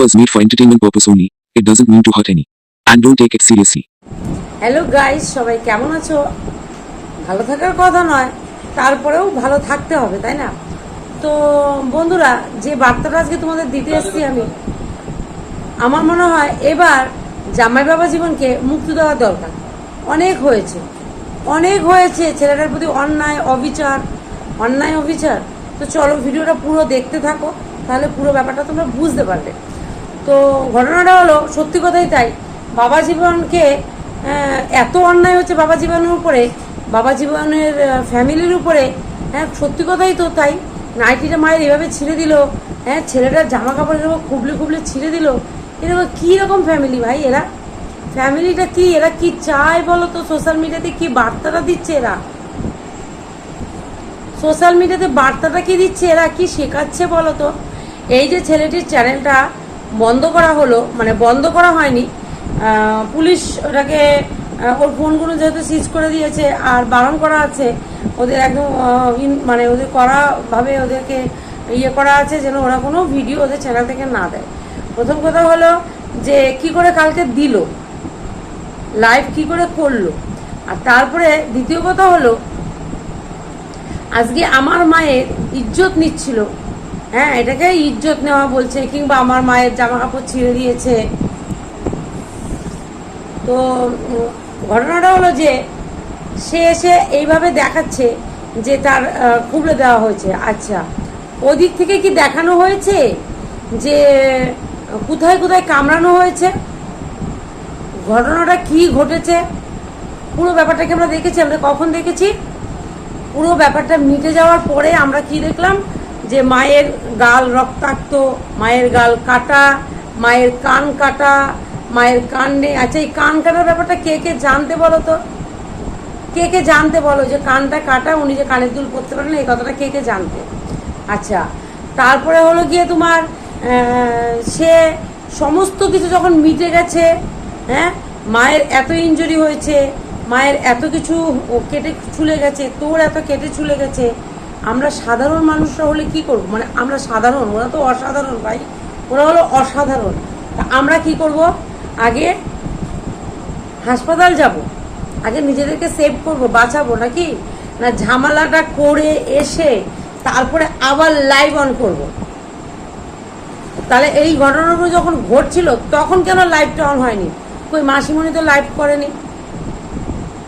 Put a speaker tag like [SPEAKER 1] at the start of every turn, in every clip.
[SPEAKER 1] was made for entertainment purpose only. It doesn't mean to hurt any. And don't take it seriously.
[SPEAKER 2] Hello guys সবাই কেমন আছো? ভালো থাকার কথা নয়। তারপরেও ভালো থাকতে হবে, তাই না? তো বন্ধুরা, যে বার্তাটা আজকে তোমাদের দিতে এসেছি আমি, আমার মনে হয় এবার জামাই বাবা জীবনকে মুক্তি দেওয়া দরকার। অনেক হয়েছে। অনেক হয়েছে ছেলেটার প্রতি অন্যায়, অবিচার। অন্যায়, অবিচার। তো চলো ভিডিওটা পুরো দেখতে থাকো, তাহলে পুরো ব্যাপারটা তোমরা বুঝতে পারবে। তো ঘটনাটা হলো, সত্যি কথাই তাই, বাবা জীবনকে এত অন্যায় হচ্ছে বাবা জীবনের উপরে, বাবা জীবনের ফ্যামিলির উপরে হ্যাঁ সত্যি কথাই তো তাই, নাইটিটা মায়ের এভাবে ছিঁড়ে দিল হ্যাঁ ছেলেটার জামা কাপড় এরকম খুবলে খুবলে ছিঁড়ে দিল এরকম কী রকম ফ্যামিলি ভাই এরা? ফ্যামিলিটা কি, এরা কি চায় বলো তো? সোশ্যাল মিডিয়াতে কি বার্তাটা দিচ্ছে এরা? সোশ্যাল মিডিয়াতে বার্তাটা কি দিচ্ছে? এরা কি শেখাচ্ছে বলো তো এই যে ছেলেটির চ্যানেলটা বন্ধ করা হলো মানে বন্ধ করা হয়নি পুলিশ ওটাকে ওর ফোনগুলো যেহেতু সিজ করে দিয়েছে আর বারণ করা আছে, ওদের একদম মানে ওদের করা ভাবে ওদেরকে ইয়ে করা আছে যেন ওরা কোনো ভিডিও ওদের চ্যানেল থেকে না দেয়। প্রথম কথা হলো যে কি করে কালকে দিল? লাইভ কি করে করল? আর তারপরে দ্বিতীয় কথা হলো আজকে আমার মায়ের ইজ্জত নিচ্ছিল। হ্যাঁ এটাকে ইজ্জত নেওয়া বলছে, কিংবা আমার মায়ের জামা কাপড় ছিঁড়ে দিয়েছে। তো, ঘটনাটা হলো যে, সে এসে এইভাবে দেখাচ্ছে যে তার খুবলে দেওয়া হয়েছে। আচ্ছা ওদিক থেকে কি দেখানো হয়েছে যে, কোথায় কোথায় কামড়ানো হয়েছে? ঘটনাটা কি ঘটেছে? পুরো ব্যাপারটাকে আমরা দেখেছি, আমরা কখন দেখেছি? পুরো ব্যাপারটা মিটে যাওয়ার পরে আমরা কি দেখলাম? যে মায়ের গাল রক্তাক্ত, মায়ের গাল কাটা, মায়ের কান কাটা, মায়ের কান নেই। আচ্ছা এই কান কাটার ব্যাপারটা কে কে জানতে বলো তো? কে কে জানতে বলো যে কানটা কাটা, উনি যে কানের দুল পরতে পারেন এই কথাটা কে কে জানতে? আচ্ছা তারপরে হলো গিয়ে তোমার সে সমস্ত কিছু যখন মিটে গেছে হ্যাঁ মায়ের এত ইনজুরি হয়েছে মায়ের এত কিছু কেটে ছুলে গেছে, তোর এত কেটে ছুলে গেছে, আমরা সাধারণ মানুষরা হলে কি করব? মানে আমরা সাধারণ, ওরা তো অসাধারণ ভাই, ওরা হলো অসাধারণ। তা আমরা কি করব? আগে হাসপাতাল যাব, আগে নিজেদেরকে সেভ করব, বাঁচাবো নাকি? না ঝামেলাটা করে এসে তারপরে আবার লাইভ অন করব। তাহলে এই ঘটনাগুলো যখন ঘটছিল, তখন কেন লাইভটা অন হয়নি? কই মাসিমণি তো লাইভ করেনি।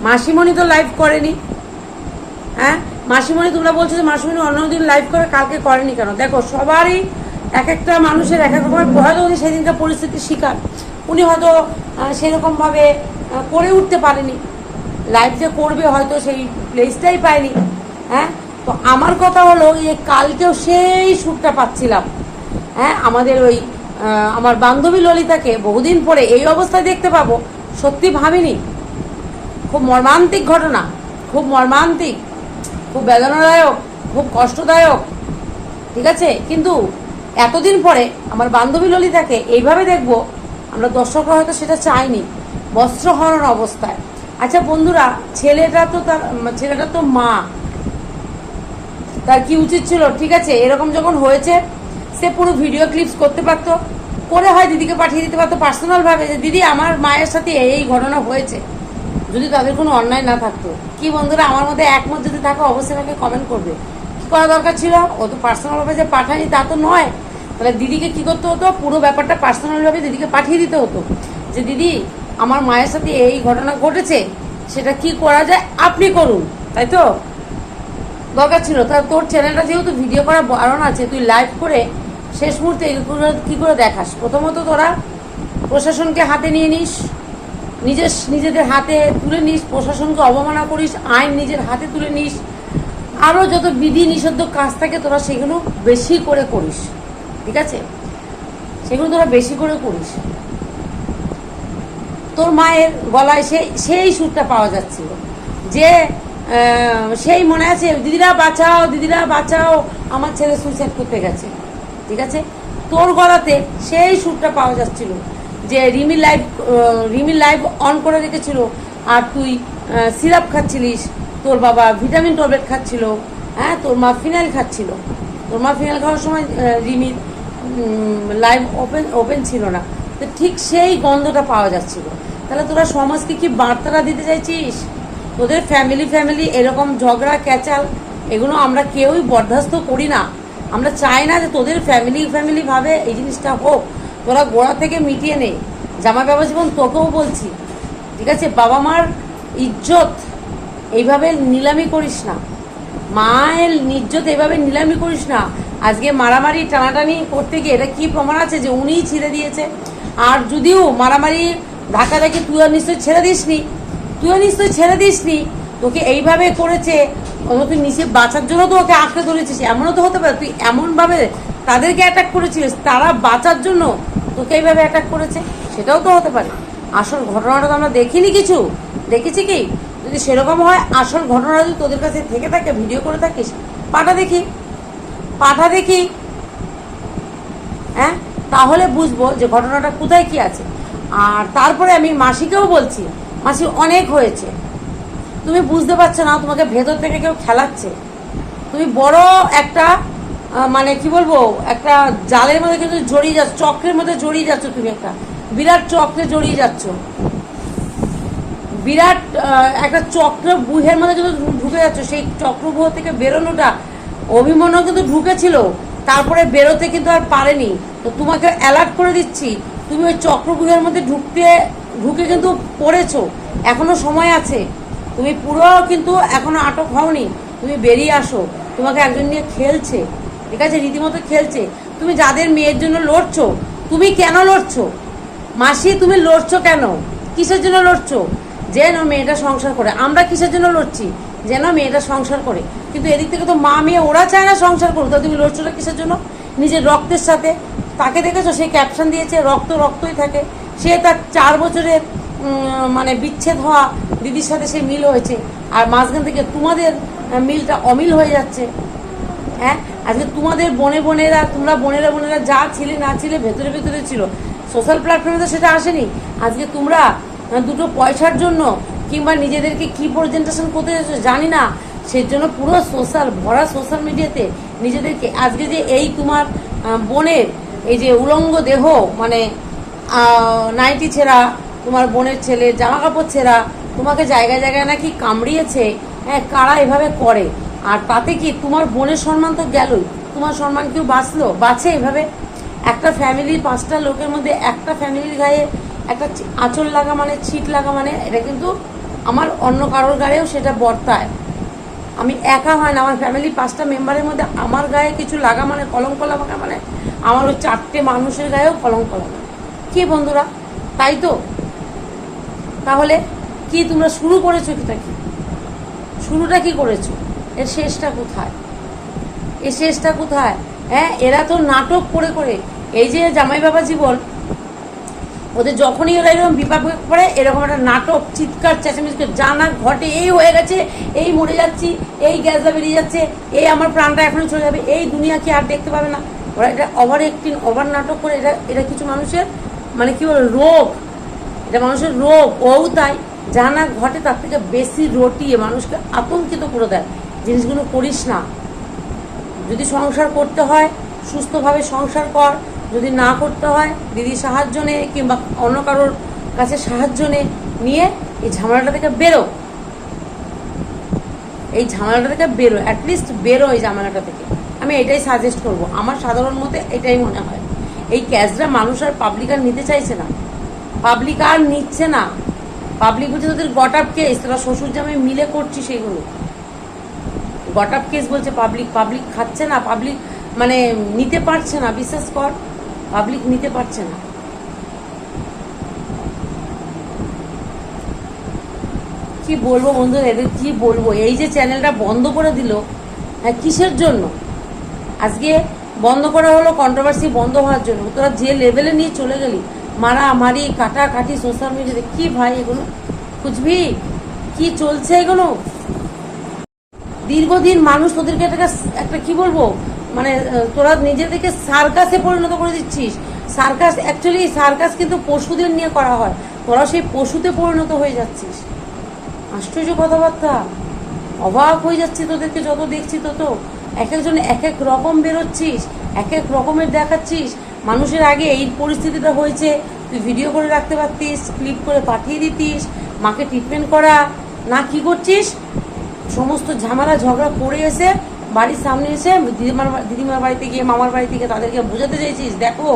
[SPEAKER 2] মাসিমণি তো লাইভ করেনি। হ্যাঁ? মাসিমণি, তোমরা বলছো যে মাসিমণি অন্যদিন লাইভ করে, কালকে করেনি কেন? দেখো, সবারই এক একটা মানুষের এক এক রকমের, হয়তো উনি সেদিনকার পরিস্থিতির শিকার। উনি হয়তো সেরকমভাবে করে উঠতে পারেনি। লাইভ যে করবে হয়তো সেই প্লেসটাই পায়নি। হ্যাঁ? তো আমার কথা হলো যে কালকেও সেই সুরটা পাচ্ছিলাম। হ্যাঁ? আমাদের ওই আমার বান্ধবী ললিতাকে বহুদিন পরে এই অবস্থায় দেখতে পাবো। সত্যি ভাবিনি। খুব মর্মান্তিক ঘটনা, খুব মর্মান্তিক, খুব বেদনাদায়ক, খুব কষ্টদায়ক, ঠিক আছে? কিন্তু এতদিন পরে আমার বান্ধবী ললিতাকে এইভাবে দেখব, আমরা দর্শকরা হয়তো সেটা চাইনি বস্ত্রহরণ অবস্থায়। আচ্ছা বন্ধুরা, ছেলেটা তো তার, ছেলেটা তো মা। তার কি উচিত ছিল? ঠিক আছে, এরকম যখন হয়েছে, সে পুরো ভিডিও ক্লিপস করতে পারতো, করে হয় দিদিকে পাঠিয়ে দিতে পারতো পার্সোনাল ভাবে যে, দিদি, আমার মায়ের সাথে এই ঘটনা হয়েছে। যদি তাদের কোনো অন্যায় না থাকতো, কি বন্ধুরা, আমার মধ্যে একমত যদি থাকো, অবশ্যই আমাকে কমেন্ট করবে। কি করা দরকার ছিল? ও তো পার্সোনাল ভাবে যে পাঠায়নি, তা তো নয়। তাহলে দিদিকে কি করতে হতো? পুরো ব্যাপারটা পার্সোনালভাবে দিদিকে পাঠিয়ে দিতে হতো। যে দিদি, আমার মায়ের সাথে এই ঘটনা ঘটেছে, সেটা কি করা যায়? আপনি করুন, তাই তো? দরকার ছিল। তা তোর চ্যানেলটা যেহেতু ভিডিও করা বারণ আছে, তুই লাইভ করে শেষ মুহূর্তে এগুলো কী করে দেখাস? প্রথমত তোরা প্রশাসনকে হাতে নিয়ে নিস। নিজের নিজেদের হাতে তুলে নিস, প্রশাসনকে অবমাননা করিস, আইন নিজের হাতে তুলে নিস। আরও যত বিধি নিষিদ্ধ কাজ থাকে তোরা সেগুলো বেশি করে করিস। ঠিক আছে? সেগুলো তোরা বেশি করে করিস। তোর মায়ের গলায় সেই সেই সুরটা পাওয়া যাচ্ছিল। যে সেই মনে আছে, দিদিরা বাঁচাও দিদিরা বাঁচাও, আমার ছেলে সুইসাইড করতে গেছে। ঠিক আছে? তোর গলাতে সেই সুরটা পাওয়া যাচ্ছিল। যে Rimi live Rimi live on করে রেখেছিল। আর তুই সিরাপ খাচ্ছিলিস, তোর বাবা ভিটামিন ট্যাবলেট খাচ্ছিল হ্যাঁ তোর মা ফিনাইল খাচ্ছিল। তোর মা ফিনাইল খাওয়ার সময় রিমির লাইভ ওপেন ওপেন ছিল না। তো ঠিক সেই গন্ধটা পাওয়া যাচ্ছিল। তাহলে তোরা সমাজকে কি বার্তাটা দিতে চাইছিস? তোদের ফ্যামিলি ফ্যামিলি এরকম ঝগড়া, ক্যাচাল, এগুলো আমরা কেউই বরদাস্ত করি না। আমরা চাই না যে তোদের ফ্যামিলি ফ্যামিলি ভাবে এই জিনিসটা হোক। তোরা গোড়া থেকে মিটিয়ে নে। জামা বাবা জীবন তোকেও বলছি। ঠিক আছে? বাবা মার ইজ্জত এইভাবে নিলামি করিস না। মায়ের ইজ্জত এইভাবে নিলামি করিস না। আজকে মারামারি টানাটানি করতে গিয়ে এটা কি প্রমাণ আছে যে উনিই ছেড়ে দিয়েছে? আর যদিও মারামারি ধাক্কা ধাক্কি তুইও নিশ্চয়ই ছেড়ে দিসনি। তুইও নিশ্চয়ই ছেড়ে দিসনি। তোকে এইভাবে করেছে তুই নিচে বাঁচার জন্য তো ওকে আঁকড়ে ধরেছিস, এমনও তো হতে পারে। তুই এমনভাবে তাদেরকে অ্যাটাক করেছিলিস, তারা বাঁচার জন্য তোকে এইভাবে অ্যাটাক করেছে? সেটাও তো হতে পারে। আসল ঘটনাটা তো আমরা দেখিনি কিছু। দেখেছি কি? যদি সেরকম হয়, আসল ঘটনা যদি তোদের কাছে থেকে থাকে ভিডিও করে থাকিস, পাঠা দেখি। পাঠা দেখি। হ্যাঁ? তাহলে বুঝব যে ঘটনাটা কোথায় কি আছে। আর তারপরে আমি মাসিকেও বলছি, মাসি অনেক হয়েছে। তুমি বুঝতে পারছ না, তোমাকে ভেতর থেকে কেউ খেলাচ্ছে। তুমি বড় একটা মানে কি বলব, একটা জালের মধ্যে কিন্তু জড়িয়ে যাচ্ছ, চক্রের মধ্যে জড়িয়ে যাচ্ছ তুমি একটা। বিরাট চক্রে জড়িয়ে যাচ্ছ। বিরাট একটা চক্র বুহের মধ্যে কিন্তু ঢুকে যাচ্ছ। সেই চক্রবুহ থেকে বেরোনোটা অভিমন্যু কিন্তু ঢুকেছিল। তারপরে বেরোতে কিন্তু আর পারেনি। তো তোমাকে অ্যালার্ট করে দিচ্ছি, তুমি ওই চক্রবুহের মধ্যে ঢুকতে, ঢুকে কিন্তু পড়েছো। এখনও সময় আছে। তুমি পুরো কিন্তু এখনও আটক হওনি। তুমি বেরিয়ে আসো। তোমাকে একজন নিয়ে খেলছে। ঠিক আছে, রীতিমতো খেলছে। তুমি যাদের মেয়ের জন্য লড়ছো, তুমি কেন লড়ছো? মাসি, তুমি লড়ছো কেন? কিসের জন্য লড়ছো? যেন মেয়েটা সংসার করে। আমরা কিসের জন্য লড়ছি? যেন মেয়েটা সংসার করে। কিন্তু এদিক থেকে তো মা মেয়ে, ওরা চায় না সংসার করুক। তো তুমি লড়ছোটা কিসের জন্য? নিজের রক্তের সাথে। তাকে দেখেছ? সে ক্যাপশন দিয়েছে, রক্ত রক্তই থাকে। সে তার চার বছরের মানে বিচ্ছেদ হওয়া দিদির সাথে সে মিল হয়েছে। আর মাঝখান থেকে তোমাদের মিলটা অমিল হয়ে যাচ্ছে। হ্যাঁ? আজকে তোমাদের বনে বোনেরা, তোমরা বোনেরা বোনেরা যা ছিলে না ছিলে ভেতরে ভেতরে ছিল। সোশ্যাল প্ল্যাটফর্মে তো সেটা আসেনি। আজকে তোমরা দুটো পয়সার জন্য কিংবা নিজেদেরকে কি প্রেজেন্টেশন করতে যাচ্ছ জানি না। সেই জন্য পুরো সোশ্যাল ভরা সোশ্যাল মিডিয়াতে নিজেদেরকে আজকে যে এই তোমার বোনের এই যে উলঙ্গ দেহ মানে নাইটি ছেঁড়া, তোমার বোনের ছেলে জামা কাপড় ছেঁড়া, তোমাকে জায়গায় জায়গায় নাকি কামড়িয়েছে হ্যাঁ কারা এভাবে করে? আর তাতে কি তোমার বোনের সম্মান তো গেলই? তোমার সম্মান কেউ বাঁচলো? বাঁচে এভাবে? একটা ফ্যামিলির পাঁচটা লোকের মধ্যে একটা ফ্যামিলির গায়ে একটা আঁচল লাগা মানে ছিট লাগা মানে এটা কিন্তু আমার অন্য কারোর গায়েও সেটা বর্তায়। আমি একা হয় না, আমার ফ্যামিলির পাঁচটা মেম্বারের মধ্যে আমার গায়ে কিছু লাগা মানে কলঙ্ক লাগা মানে আমার ওই চারটে মানুষের গায়েও কলঙ্ক লাগা। কি বন্ধুরা? তাই তো? তাহলে কি তোমরা শুরু করেছ কিটা কি শুরুটা কি করেছ? এর শেষটা কোথায়? এর শেষটা কোথায়? হ্যাঁ এরা তো নাটক করে করে। এই যে জামাই বাবা জীবন, ওদের যখনই ওরা এরকম বিপাক পড়ে, এরকম একটা নাটক, চিৎকার, চেঁচামেচি করে জানা ঘটে, এই হয়ে গেছে, এই মরে যাচ্ছি, এই গ্যাসটা বেরিয়ে যাচ্ছে, এই আমার প্রাণটা এখনই চলে যাবে, এই দুনিয়া কি আর দেখতে পাবে না। ওরা এটা ওভার একটিং ওভার নাটক করে, এটা এটা কিছু মানুষের মানে কি বলে, রোগ। এটা মানুষের রোগ। ও তাই, যা না ঘটে, তার থেকে বেশি রটিয়ে মানুষকে আতঙ্কিত করে দেয়। জিনিসগুলো করিস না। যদি সংসার করতে হয়, সুস্থভাবে সংসার কর। যদি না করতে হয় দিদি সাহায্য নে কিংবা অন্য কারোর কাছে সাহায্য নে। নিয়ে এই ঝামেলাটা থেকে বেরো। এই ঝামেলাটা থেকে বেরো। অ্যাটলিস্ট বেরো এই ঝামেলাটা থেকে। আমি এটাই সাজেস্ট করব। আমার সাধারণ মতে এটাই মনে হয়। এই ক্যাশটা মানুষ আর পাবলিক আর নিতে চাইছে না। পাবলিক আর নিচ্ছে না। পাবলিক হচ্ছে তোদের গট আপ কেস তোরা শ্বশুর জামাই মিলে করছি সেইগুলো গট আপ কেস বলছে পাবলিক পাবলিক খাচ্ছে না পাবলিক মানে নিতে পারছে না বিশ্বাস কর পাবলিক নিতে পারছে না। কি বলব বন্ধুরা এদের কি বলব? এই যে চ্যানেলটা বন্ধ করে দিল হ্যাঁ কিসের জন্য? আজকে বন্ধ করা হলো কন্ট্রোভার্সি বন্ধ হওয়ার জন্য। তোরা যে লেভেলে নিয়ে চলে গেলি মারামারি কাটাকাটি সোশ্যাল মিডিয়াতে কি ভাই এগুলো? খুঁজবি? কি চলছে এগুলো? দীর্ঘদিন মানুষ তোদেরকে একটা একটা কি বলব? মানে তোরা নিজেদেরকে সার্কাসে পরিণত করে দিচ্ছিস। সার্কাস অ্যাকচুয়ালি সার্কাস কিন্তু পশুদের নিয়ে করা হয়। তোরা সেই পশুতে পরিণত হয়ে যাচ্ছিস। আশ্চর্য কথাবার্তা। অবাক হয়ে যাচ্ছি তোদেরকে, যত দেখছি তত। এক একজন এক এক রকম বেরোচ্ছিস, এক এক রকমের দেখাচ্ছিস। মানুষের আগে এই পরিস্থিতিটা হয়েছে। তুই ভিডিও করে রাখতে পারতিস ক্লিপ করে পাঠিয়ে দিতিস, মাকে ট্রিটমেন্ট করা। না কি করছিস? সমস্ত ঝামেলা, ঝগড়া করে এসে বাড়ির সামনে এসে দিদিমার দিদিমার বাড়িতে গিয়ে, মামার বাড়িতে গিয়ে তাদেরকে বোঝাতে চাইছিস, দেখো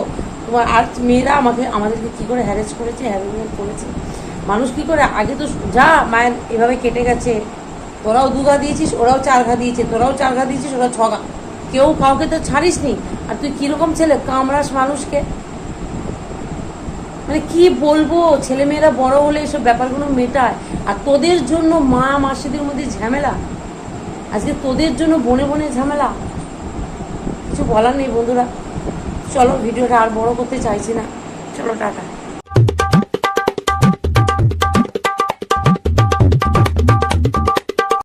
[SPEAKER 2] তোমার আর মেয়েরা আমাকে, আমাদেরকে কী করে হ্যারেস করেছে হ্যারাসমেন্ট করেছে। মানুষ কি করে? আগে তো যা, মায়ের এভাবে কেটে গেছে। তোরাও দু ঘা দিয়েছিস, ওরাও চার ঘা দিয়েছে, তোরাও চার ঘা দিয়েছিস, ওরা ছ ঘা। কেউ কাউকে তো ছাড়িস নি আর তুই কীরকম ছেলে? কামড়াস মানুষকে। মানে কি বলব? ছেলেমেয়েরা বড় হলে এসব ব্যাপারগুলো মেটায়। আর তোদের জন্য মা মাসিদের মধ্যে ঝামেলা? আজকে তোদের জন্য বনে বনে ঝামেলা? কিছু বলার নেই বন্ধুরা। চলো, ভিডিওটা আর বড় করতে চাইছি না। চলো, টাটা।